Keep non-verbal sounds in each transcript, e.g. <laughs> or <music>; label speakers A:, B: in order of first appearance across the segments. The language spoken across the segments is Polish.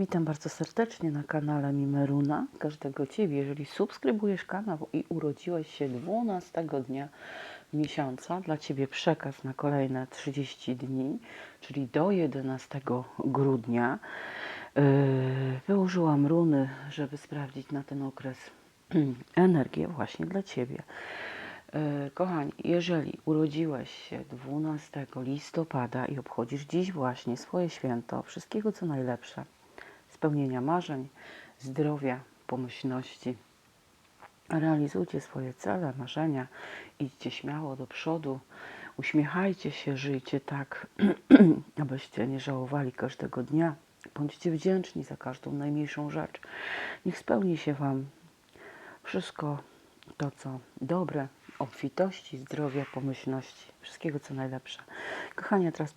A: Witam bardzo serdecznie na kanale Mimeruna. Każdego Ciebie, jeżeli subskrybujesz kanał i urodziłeś się 12 dnia miesiąca, dla Ciebie przekaz na kolejne 30 dni, czyli do 11 grudnia. Yy, Wyłożyłam runy, żeby sprawdzić na ten okres <clears throat> energię właśnie dla Ciebie. Yy, Kochani, jeżeli urodziłeś się 12 listopada i obchodzisz dziś właśnie swoje święto, wszystkiego co najlepsze, spełnienia marzeń, zdrowia, pomyślności. Realizujcie swoje cele, marzenia, idźcie śmiało do przodu, uśmiechajcie się, żyjcie tak, <clears throat> abyście nie żałowali każdego dnia. Bądźcie wdzięczni za każdą najmniejszą rzecz. Niech spełni się Wam wszystko to, co dobre, obfitości, zdrowia, pomyślności, wszystkiego, co najlepsze. Kochani, a teraz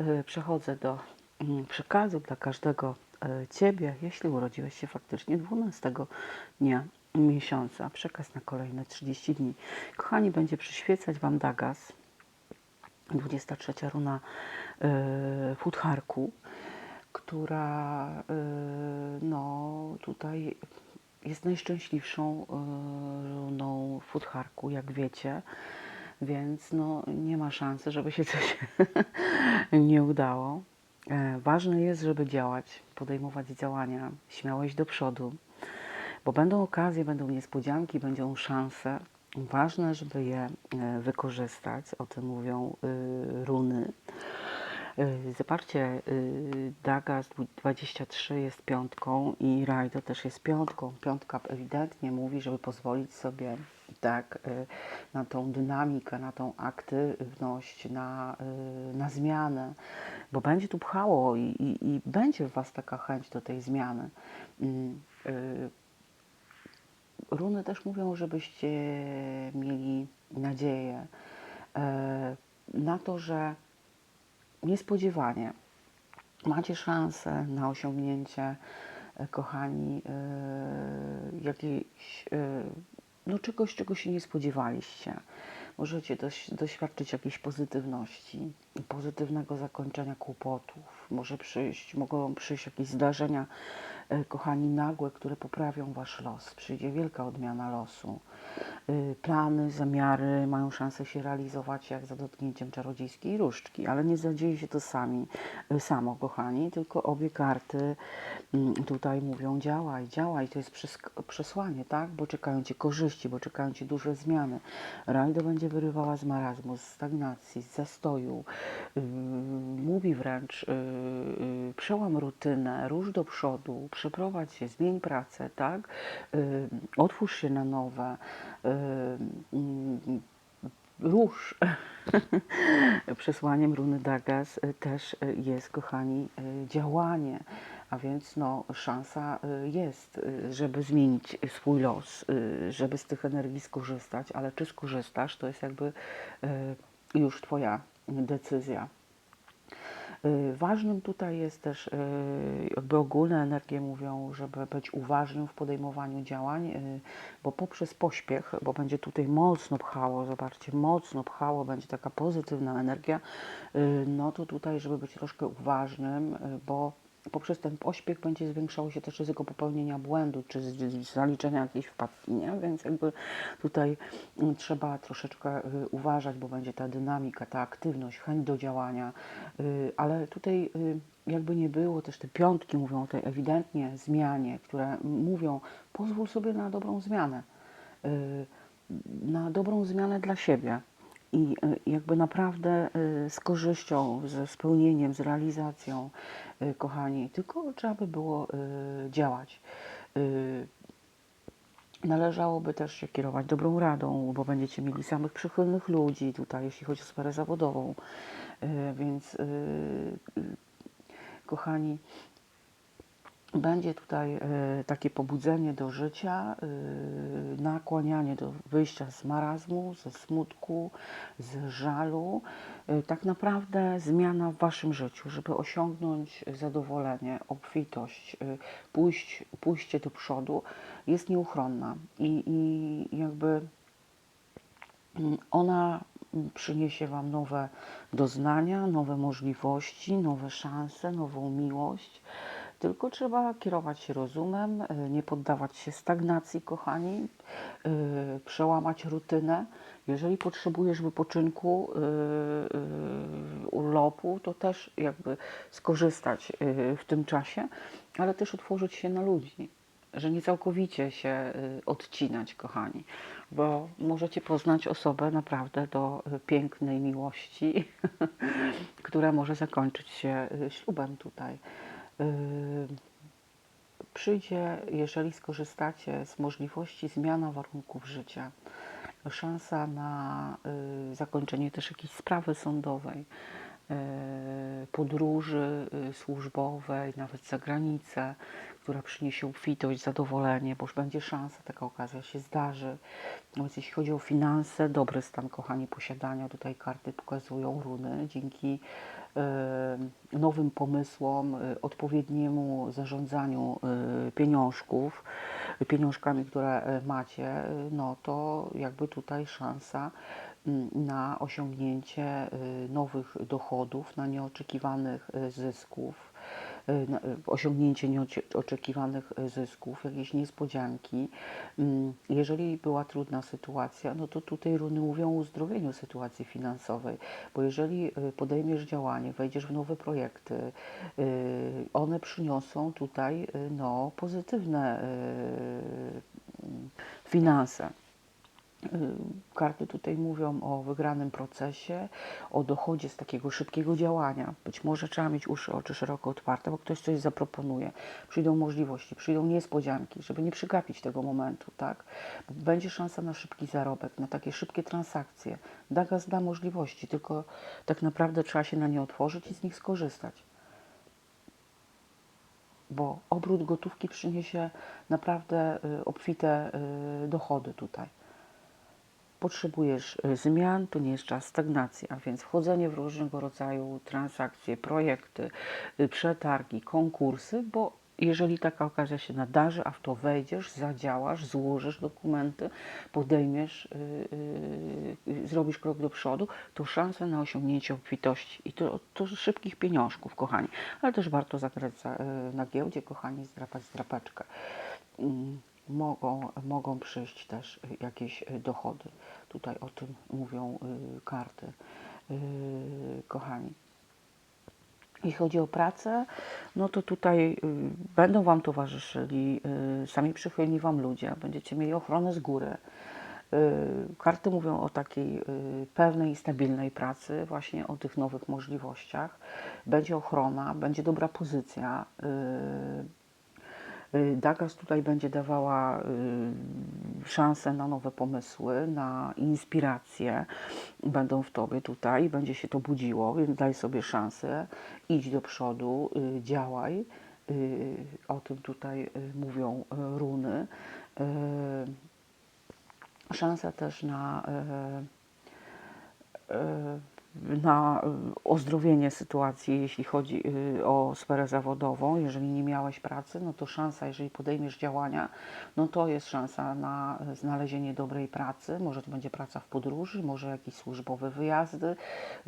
A: y, przechodzę do mm, przekazu dla każdego Ciebie, jeśli urodziłeś się faktycznie 12 dnia miesiąca. Przekaz na kolejne 30 dni. Kochani, będzie przyświecać Wam Dagas, 23 runa y, Futharku, która y, no tutaj jest najszczęśliwszą runą Futharku, jak wiecie, więc no nie ma szansy, żeby się coś <laughs> nie udało. E, Ważne jest, żeby działać, podejmować działania, śmiało iść do przodu, bo będą okazje, będą niespodzianki, będą szanse. Ważne, żeby je e, wykorzystać, o tym mówią y, runy. Zobaczcie, y, Dagas 23 jest piątką i Rajdo też jest piątką. Piątka ewidentnie mówi, żeby pozwolić sobie tak y, na tą dynamikę, na tą aktywność, na, y, na zmianę, bo będzie tu pchało i, i, i będzie w Was taka chęć do tej zmiany. Mm, y, Runy też mówią, żebyście mieli nadzieję na to, że niespodziewanie macie szansę na osiągnięcie, kochani, jakiejś, no czegoś, czego się nie spodziewaliście. Możecie doś, doświadczyć jakiejś pozytywności, pozytywnego zakończenia kłopotów. Może przyjść, mogą przyjść jakieś zdarzenia, kochani, nagłe, które poprawią wasz los. Przyjdzie wielka odmiana losu. Y, Plany, zamiary mają szansę się realizować jak za dotknięciem czarodziejskiej różdżki, ale nie zadzieje się to sami, y, samo, kochani, tylko obie karty mm, tutaj mówią działaj, działaj, to jest przes- przesłanie, tak? Bo czekają Cię korzyści, bo czekają Cię duże zmiany. Rajdo będzie wyrywała z marazmu, z stagnacji, z zastoju. Mówi wręcz, przełam rutynę, rusz do przodu, przeprowadź się, zmień pracę, tak? Yy, otwórz się na nowe. Yy, mm, Róż. Przesłaniem runy Dagas y, też y, jest, kochani, y, działanie. A więc no, szansa y, jest, y, żeby zmienić swój los, y, żeby z tych energii skorzystać, ale czy skorzystasz, to jest jakby y, już Twoja decyzja. Y, Ważnym tutaj jest też, y, jakby ogólne energie mówią, żeby być uważnym w podejmowaniu działań, y, bo poprzez pośpiech, bo będzie tutaj mocno pchało, zobaczcie, mocno pchało, będzie taka pozytywna energia, no to tutaj, żeby być troszkę uważnym, bo poprzez ten pośpiech będzie zwiększało się też ryzyko popełnienia błędu, czy zaliczenia jakiejś wpadki, nie? Więc jakby tutaj mm, trzeba troszeczkę y, uważać, bo będzie ta dynamika, ta aktywność, chęć do działania, y, ale tutaj y, jakby nie było, też te piątki mówią o tej ewidentnie zmianie, które mówią, pozwól sobie na dobrą zmianę, na dobrą zmianę dla siebie. I y, jakby naprawdę y, z korzyścią, ze spełnieniem, z realizacją, y, kochani, tylko trzeba by było działać. Należałoby też się kierować dobrą radą, bo będziecie mieli samych przychylnych ludzi tutaj, jeśli chodzi o sferę zawodową. Więc, kochani, będzie tutaj e, takie pobudzenie do życia, e, nakłanianie do wyjścia z marazmu, ze smutku, z żalu. E, Tak naprawdę zmiana w waszym życiu, żeby osiągnąć zadowolenie, obfitość, e, pójść, pójście do przodu jest nieuchronna. I, i jakby Mm, ona przyniesie Wam nowe doznania, nowe możliwości, nowe szanse, nową miłość, tylko trzeba kierować się rozumem, y, nie poddawać się stagnacji, kochani, y, przełamać rutynę. Jeżeli potrzebujesz wypoczynku, y, urlopu, to też jakby skorzystać w tym czasie, ale też otworzyć się na ludzi, że nie całkowicie się odcinać, kochani, bo możecie poznać osobę naprawdę do pięknej miłości, <laughs> która może zakończyć się ślubem tutaj. Y, Przyjdzie, jeżeli skorzystacie z możliwości zmiana warunków życia, szansa na y, zakończenie też jakiejś sprawy sądowej, y, podróży służbowej, nawet za granicę, która przyniesie obfitość, zadowolenie, bo już będzie szansa, taka okazja się zdarzy. No Więc jeśli chodzi o finanse, dobry stan, kochani, posiadania, tutaj karty pokazują runy, dzięki y, nowym pomysłom, y, odpowiedniemu zarządzaniu y, pieniążków, pieniążkami, które macie, no to jakby tutaj szansa na osiągnięcie nowych dochodów, na nieoczekiwanych zysków, osiągnięcie nieoczekiwanych y, zysków, jakieś niespodzianki. Mm, Jeżeli była trudna sytuacja, no to tutaj runy mówią o uzdrowieniu sytuacji finansowej, bo jeżeli podejmiesz działanie, wejdziesz w nowe projekty, one przyniosą tutaj no, pozytywne finanse. Y, Karty tutaj mówią o wygranym procesie, o dochodzie z takiego szybkiego działania. Być może trzeba mieć uszy, oczy szeroko otwarte, bo ktoś coś zaproponuje. Przyjdą możliwości, przyjdą niespodzianki, żeby nie przegapić tego momentu, tak? Będzie szansa na szybki zarobek, na takie szybkie transakcje. Dagas da możliwości, tylko tak naprawdę trzeba się na nie otworzyć i z nich skorzystać bo obrót gotówki przyniesie naprawdę y, obfite y, dochody tutaj. Potrzebujesz y, zmian, to nie jest czas stagnacji, a więc wchodzenie w różnego rodzaju transakcje, projekty, y, przetargi, konkursy, bo jeżeli taka okazja się nadarzy, a w to wejdziesz, zadziałasz, złożysz dokumenty, podejmiesz, y, y, y, zrobisz krok do przodu, to szansa na osiągnięcie obfitości i to, to szybkich pieniążków, kochani. Ale też warto zagrać za, y, na giełdzie, kochani, zdrapać zdrapeczkę. Mm, Mogą, mogą przyjść też jakieś dochody. Tutaj o tym mówią y, karty, y, kochani. Jeśli chodzi o pracę, no to tutaj y, będą Wam towarzyszyli sami przychylni Wam ludzie, będziecie mieli ochronę z góry. Karty mówią o takiej pewnej i stabilnej pracy, właśnie o tych nowych możliwościach. Będzie ochrona, będzie dobra pozycja. Y, Dagas tutaj będzie dawała y, szansę na nowe pomysły, na inspiracje. Będą w tobie tutaj, będzie się to budziło, więc daj sobie szansę, idź do przodu, y, działaj. O tym tutaj mówią runy. Szansa też na na y, ozdrowienie sytuacji, jeśli chodzi y, o sferę zawodową. Jeżeli nie miałeś pracy, no to szansa, jeżeli podejmiesz działania, no to jest szansa na znalezienie dobrej pracy. Może to będzie praca w podróży, może jakieś służbowe wyjazdy.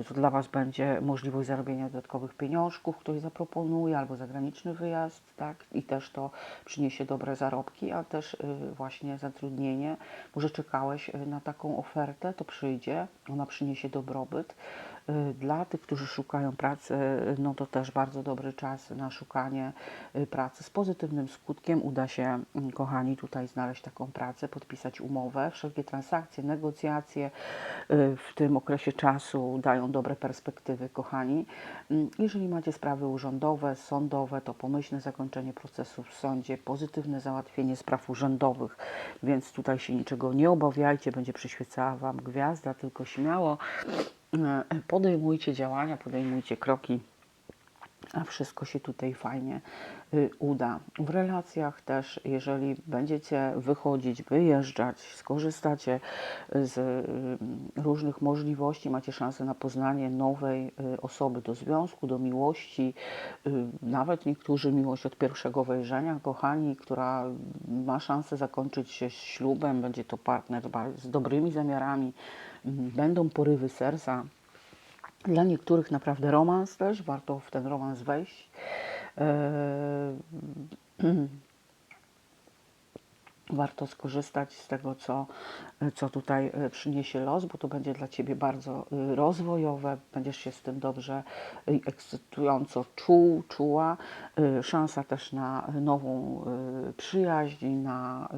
A: To dla Was będzie możliwość zarobienia dodatkowych pieniążków, ktoś zaproponuje, albo zagraniczny wyjazd, tak? I też to przyniesie dobre zarobki, a też y, właśnie zatrudnienie. Może czekałeś na taką ofertę, to przyjdzie, ona przyniesie dobrobyt. Y, Dla tych, którzy szukają pracy, y, no to też bardzo dobry czas na szukanie y, pracy z pozytywnym skutkiem. Uda się, mm, kochani, tutaj znaleźć taką pracę, podpisać umowę. Wszelkie transakcje, negocjacje w tym okresie czasu dają dobre perspektywy, kochani. Mm, Jeżeli macie sprawy urzędowe, sądowe, to pomyślne zakończenie procesu w sądzie, pozytywne załatwienie spraw urzędowych, więc tutaj się niczego nie obawiajcie, będzie przyświecała Wam gwiazda, tylko śmiało podejmujcie działania, podejmujcie kroki, a wszystko się tutaj fajnie y, uda. W relacjach też, jeżeli będziecie wychodzić, wyjeżdżać, skorzystacie z y, różnych możliwości, macie szansę na poznanie nowej y, osoby do związku, do miłości, nawet niektórzy miłość od pierwszego wejrzenia, kochani, która ma szansę zakończyć się ślubem, będzie to partner z dobrymi zamiarami, będą porywy serca, dla niektórych naprawdę romans też, warto w ten romans wejść. E, <clears throat> warto skorzystać z tego, co, co tutaj e, przyniesie los, bo to będzie dla Ciebie bardzo y, rozwojowe, będziesz się z tym dobrze i ekscytująco czuł, czuła. Szansa też na nową przyjaźń, na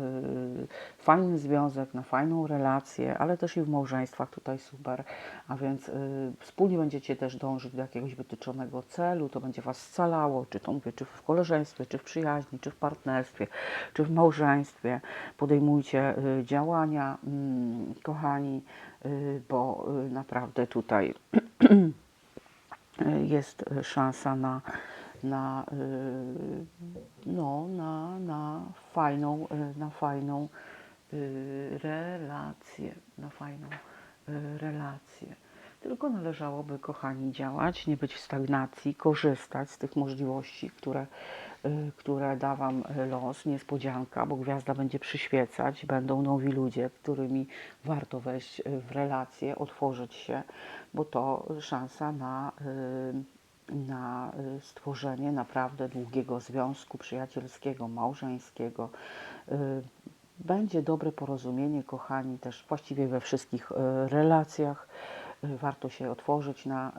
A: fajny związek, na fajną relację, ale też i w małżeństwach tutaj super, a więc wspólnie będziecie też dążyć do jakiegoś wytyczonego celu, to będzie Was scalało, czy to mówię, czy w koleżeństwie, czy w przyjaźni, czy w partnerstwie, czy w małżeństwie. Podejmujcie y, działania, mm, kochani, y, bo y, naprawdę tutaj <clears throat> jest szansa na, na, no, na, na fajną, na fajną relację, na fajną relację. Tylko należałoby, kochani, działać, nie być w stagnacji, korzystać z tych możliwości, które, które da Wam los, niespodzianka, bo gwiazda będzie przyświecać, będą nowi ludzie, którymi warto wejść y, w relacje, otworzyć się, bo to szansa na, y, na y, stworzenie naprawdę długiego związku przyjacielskiego, małżeńskiego. Y, Będzie dobre porozumienie, kochani, też właściwie we wszystkich y, relacjach. Warto się otworzyć na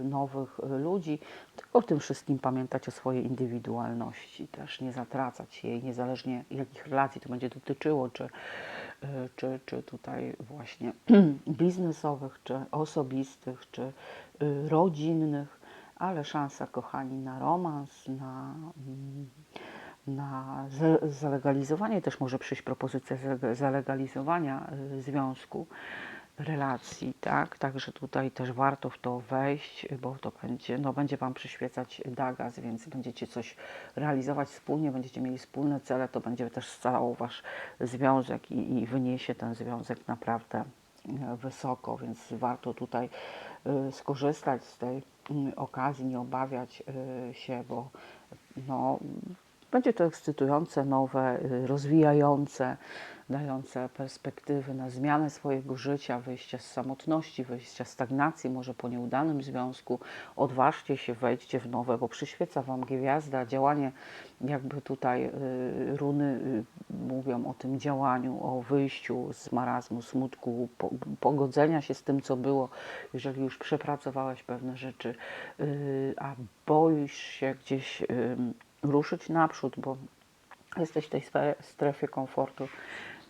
A: y, nowych y, ludzi, tylko w tym wszystkim pamiętać o swojej indywidualności, też nie zatracać jej, niezależnie jakich relacji to będzie dotyczyło, czy, y, czy, czy tutaj właśnie <clears throat> biznesowych, czy osobistych, czy rodzinnych, ale szansa, kochani, na romans, na, mm, na zalegalizowanie, też może przyjść propozycja zale- zalegalizowania związku, relacji, tak? Także tutaj też warto w to wejść, bo to będzie, no będzie Wam przyświecać Dagas, więc będziecie coś realizować wspólnie, będziecie mieli wspólne cele, to będzie też scalał Wasz związek i, i wyniesie ten związek naprawdę e, wysoko, więc warto tutaj y, skorzystać z tej mm, okazji, nie obawiać y, się, bo no, będzie to ekscytujące, nowe, y, rozwijające, dające perspektywy na zmianę swojego życia, wyjście z samotności, wyjście z stagnacji, może po nieudanym związku. Odważcie się, wejdźcie w nowe, bo przyświeca Wam gwiazda, działanie, jakby tutaj y, runy y, mówią o tym działaniu, o wyjściu z marazmu, smutku, po, pogodzenia się z tym, co było, jeżeli już przepracowałeś pewne rzeczy, a boisz się gdzieś ruszyć naprzód, bo jesteś w tej strefie komfortu,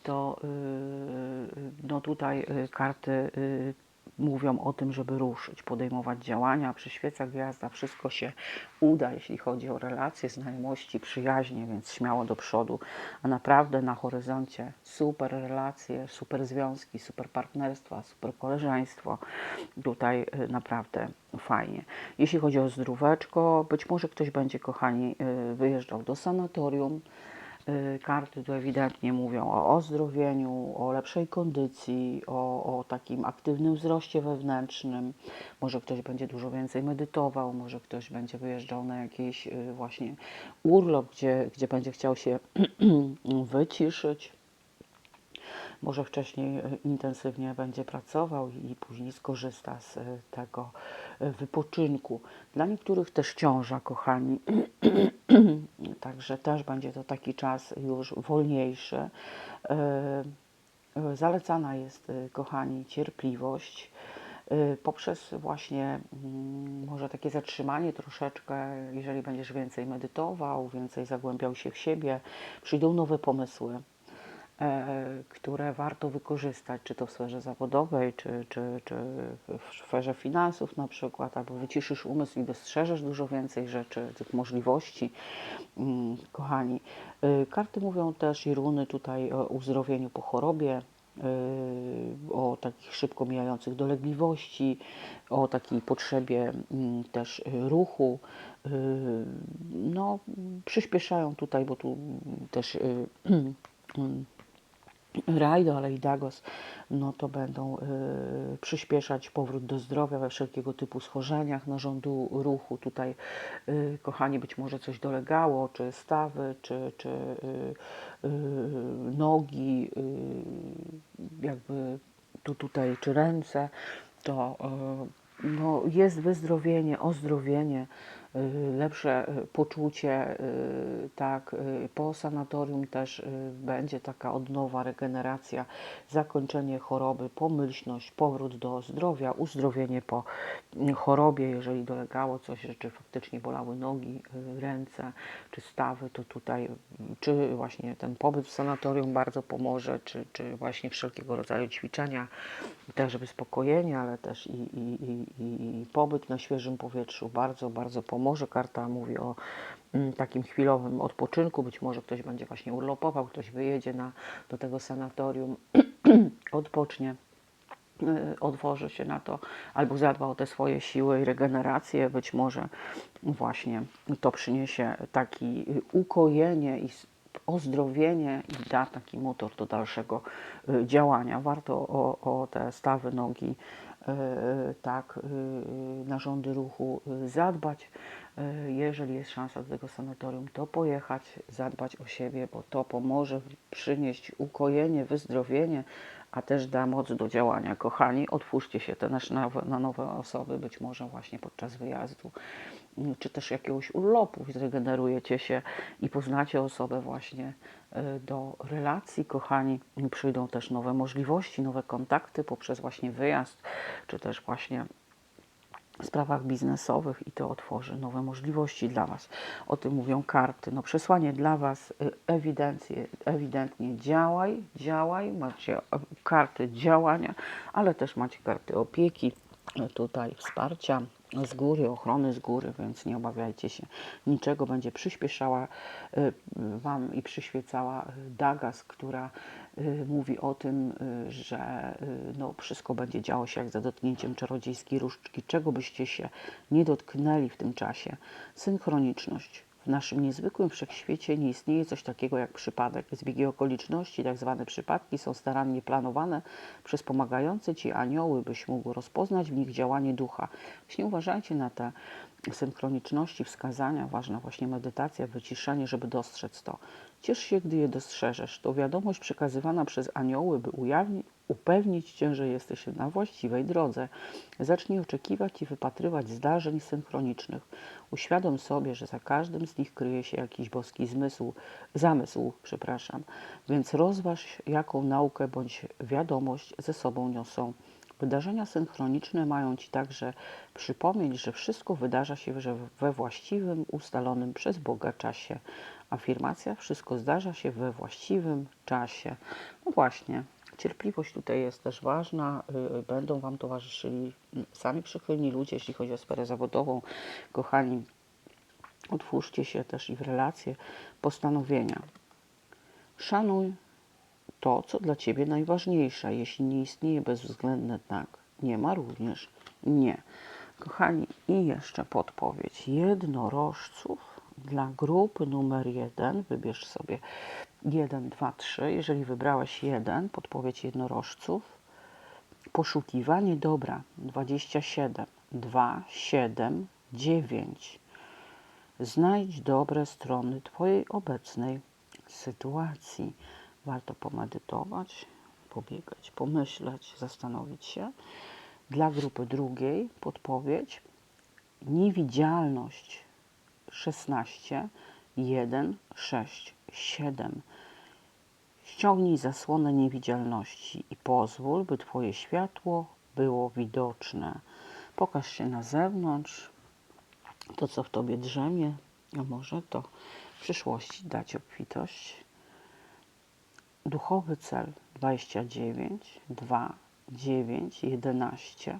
A: to yy, no tutaj y, karty y, mówią o tym, żeby ruszyć, podejmować działania, przyświeca gwiazda, wszystko się uda, jeśli chodzi o relacje, znajomości, przyjaźnie, więc śmiało do przodu. A naprawdę na horyzoncie super relacje, super związki, super partnerstwa, super koleżeństwo. Tutaj y, naprawdę fajnie. Jeśli chodzi o zdróweczko, być może ktoś będzie, kochani, y, wyjeżdżał do sanatorium, Karty tu ewidentnie mówią o ozdrowieniu, o lepszej kondycji, o, o takim aktywnym wzroście wewnętrznym. Może ktoś będzie dużo więcej medytował, może ktoś będzie wyjeżdżał na jakiś y, właśnie urlop, gdzie, gdzie będzie chciał się <clears throat> wyciszyć. Może wcześniej y, intensywnie będzie pracował i później skorzysta z y, tego y, wypoczynku. Dla niektórych też ciąża, kochani. <clears throat> Także też będzie to taki czas już wolniejszy. Y, Zalecana jest, y, kochani, cierpliwość y, poprzez właśnie mm, może takie zatrzymanie troszeczkę, jeżeli będziesz więcej medytował, więcej zagłębiał się w siebie, przyjdą nowe pomysły e, które warto wykorzystać, czy to w sferze zawodowej, czy, czy, czy w sferze finansów na przykład, albo wyciszysz umysł i dostrzeżesz dużo więcej rzeczy, tych możliwości. Mm, Kochani, y, karty mówią też i runy tutaj o uzdrowieniu po chorobie, y, o takich szybko mijających dolegliwości, o takiej potrzebie mm, też ruchu. y, No, przyspieszają tutaj, bo tu też <clears throat> Rajdo, ale i Dagos, no to będą y, przyspieszać powrót do zdrowia we wszelkiego typu schorzeniach narządu ruchu. Tutaj, y, kochani, być może coś dolegało, czy stawy, czy, czy y, y, nogi, y, jakby tu tutaj, czy ręce, to y, no, jest wyzdrowienie, ozdrowienie lepsze y, poczucie, y, tak, y, po sanatorium też będzie taka odnowa, regeneracja, zakończenie choroby, pomyślność, powrót do zdrowia, uzdrowienie po mm, chorobie, jeżeli dolegało coś, czy faktycznie bolały nogi, ręce, czy stawy, to tutaj, y, czy właśnie ten pobyt w sanatorium bardzo pomoże, czy, czy właśnie wszelkiego rodzaju ćwiczenia, też wyspokojenie, ale też i, i, i- i pobyt na świeżym powietrzu bardzo, bardzo pomoże. Karta mówi o mm, takim chwilowym odpoczynku, być może ktoś będzie właśnie urlopował, ktoś wyjedzie na, do tego sanatorium, <clears throat> odpocznie y, odwoży się na to, albo zadba o te swoje siły i regenerację, być może właśnie to przyniesie taki y, ukojenie i ozdrowienie i da taki motor do dalszego y, działania. Warto o, o te stawy nogi, tak, y, narządy ruchu y, zadbać. Jeżeli jest szansa do tego sanatorium, to pojechać, zadbać o siebie, bo to pomoże przynieść ukojenie, wyzdrowienie, a też da moc do działania. Kochani, otwórzcie się też na, na nowe osoby, być może właśnie podczas wyjazdu, czy też jakiegoś urlopu, zregenerujecie się i poznacie osobę właśnie y, do relacji. Kochani, przyjdą też nowe możliwości, nowe kontakty poprzez właśnie wyjazd, czy też właśnie sprawach biznesowych i to otworzy nowe możliwości dla Was. O tym mówią karty. No przesłanie dla Was y, ewidentnie działaj, działaj, macie e, karty działania, ale też macie karty opieki, tutaj wsparcia z góry, ochrony z góry, więc nie obawiajcie się niczego. Będzie przyspieszała y, Wam i przyświecała Dagas, która y, mówi o tym, y, że no, wszystko będzie działo się jak za dotknięciem czarodziejskiej różdżki, czego byście się nie dotknęli w tym czasie. Synchroniczność. W naszym niezwykłym wszechświecie nie istnieje coś takiego jak przypadek. Zbiegi okoliczności, tak zwane przypadki, są starannie planowane przez pomagające Ci anioły, byś mógł rozpoznać w nich działanie ducha. Właśnie uważajcie na te synchroniczności, wskazania, ważna właśnie medytacja, wyciszenie, żeby dostrzec to. Ciesz się, gdy je dostrzeżesz. To wiadomość przekazywana przez anioły, by ujawnić, upewnić Cię, że jesteś na właściwej drodze. Zacznij oczekiwać i wypatrywać zdarzeń synchronicznych. Uświadom sobie, że za każdym z nich kryje się jakiś boski zmysł, zamysł, przepraszam. Więc rozważ, jaką naukę bądź wiadomość ze sobą niosą. Wydarzenia synchroniczne mają Ci także przypomnieć, że wszystko wydarza się we właściwym, ustalonym przez Boga czasie. Afirmacja: wszystko zdarza się we właściwym czasie. No właśnie, cierpliwość tutaj jest też ważna. y, Będą Wam towarzyszyli sami przychylni ludzie, jeśli chodzi o sferę zawodową. Kochani, otwórzcie się też i w relacje, postanowienia. Szanuj to, co dla Ciebie najważniejsze. Jeśli nie istnieje bezwzględne tak, nie ma również nie. Kochani, i jeszcze podpowiedź jednorożców dla grupy numer jeden. Wybierz sobie 1, 2, 3. Jeżeli wybrałeś jeden, podpowiedź jednorożców. Poszukiwanie dobra 27, 2, 7, 9. Znajdź dobre strony Twojej obecnej sytuacji. Warto pomedytować, pobiegać, pomyśleć, zastanowić się. Dla grupy drugiej podpowiedź niewidzialność 16, 1, 6, 7. Ściągnij zasłonę niewidzialności i pozwól, by Twoje światło było widoczne. Pokaż się na zewnątrz, to co w Tobie drzemie, a może to w przyszłości dać obfitość. Duchowy cel 29, 2, 9, 11.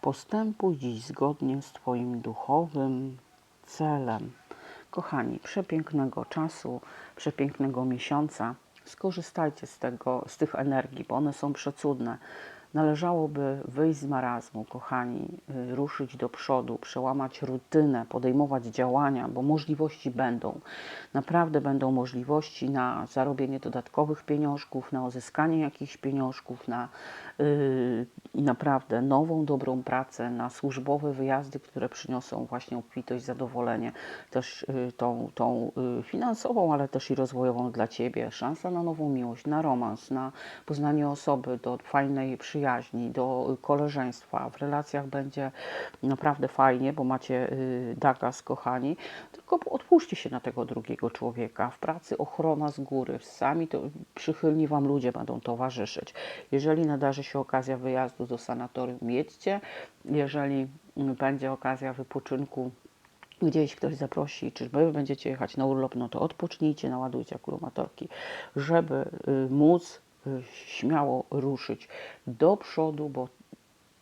A: Postępuj dziś zgodnie z Twoim duchowym celem. Kochani, przepięknego czasu, przepięknego miesiąca. Skorzystajcie z, tego, z tych energii, bo one są przecudne. Należałoby wyjść z marazmu, kochani, y, ruszyć do przodu, przełamać rutynę, podejmować działania, bo możliwości będą. Naprawdę będą możliwości na zarobienie dodatkowych pieniążków, na uzyskanie jakichś pieniążków, na yy, naprawdę nową, dobrą pracę, na służbowe wyjazdy, które przyniosą właśnie obfitość, zadowolenie, też y, tą, tą y, finansową, ale też i rozwojową dla Ciebie. Szansa na nową miłość, na romans, na poznanie osoby do fajnej, przyjaznej przyjaźni, do koleżeństwa. W relacjach będzie naprawdę fajnie, bo macie y, Dagas, kochani. Tylko odpuśćcie się na tego drugiego człowieka. W pracy ochrona z góry. Sami to przychylni Wam ludzie będą towarzyszyć. Jeżeli nadarzy się okazja wyjazdu do sanatorium, jedźcie. Jeżeli mm, będzie okazja wypoczynku, gdzieś ktoś zaprosi, czy wy będziecie jechać na urlop, no to odpocznijcie, naładujcie akumulatorki, żeby y, móc y, śmiało ruszyć do przodu, bo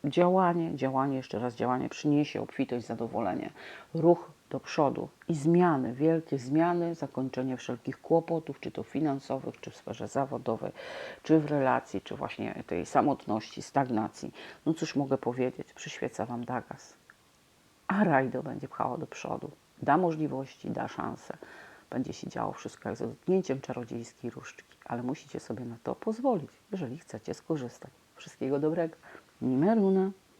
A: działanie, działanie, jeszcze raz działanie przyniesie obfitość, zadowolenie, ruch do przodu i zmiany, wielkie zmiany, zakończenie wszelkich kłopotów, czy to finansowych, czy w sferze zawodowej, czy w relacji, czy właśnie tej samotności, stagnacji. No cóż mogę powiedzieć, przyświeca Wam Dagas a rajdo będzie pchało do przodu. Da możliwości, da szanse. Będzie się działo wszystko jak z dotknięciem czarodziejskiej różdżki, ale musicie sobie na to pozwolić, jeżeli chcecie skorzystać. Wszystkiego dobrego. Nimeruna.